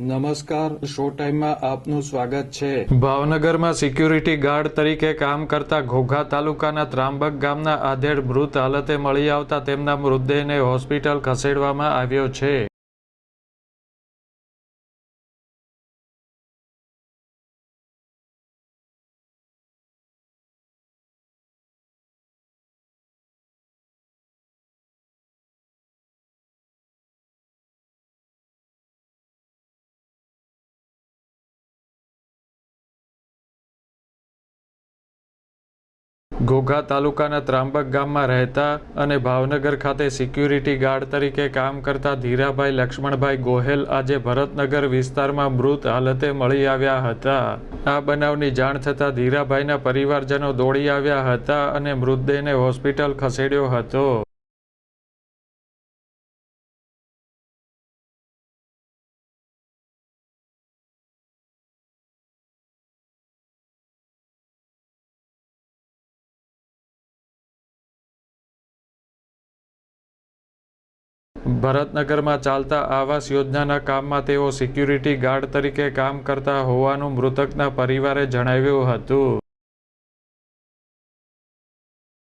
નમસ્કાર, શો ટાઈમમાં આપનું સ્વાગત છે. ભાવનગરમાં સિક્યુરિટી ગાર્ડ તરીકે કામ કરતા ઘોઘા તાલુકાના ત્રાંબક ગામના આધેડ મૃત હાલતે મળી આવતા તેમના મૃતદેહને હોસ્પિટલ ખસેડવામાં આવ્યો છે. ઘોઘા તાલુકાના ત્રાંબક ગામમાં રહેતા અને ભાવનગર ખાતે સિક્યુરિટી ગાર્ડ તરીકે કામ કરતા ધીરાભાઈ લક્ષ્મણભાઈ ગોહેલ આજે ભરતનગર વિસ્તારમાં મૃત હાલતે મળી આવ્યા હતા. આ બનાવની જાણ થતાં ધીરાભાઈના પરિવારજનો દોડી આવ્યા હતા અને મૃતદેહને હોસ્પિટલ ખસેડ્યો હતો. ભરતનગરમાં ચાલતા આવાસ યોજનાના કામમાં તેઓ સિક્યુરિટી ગાર્ડ તરીકે કામ કરતા હોવાનું મૃતકના પરિવારે જણાવ્યું હતું.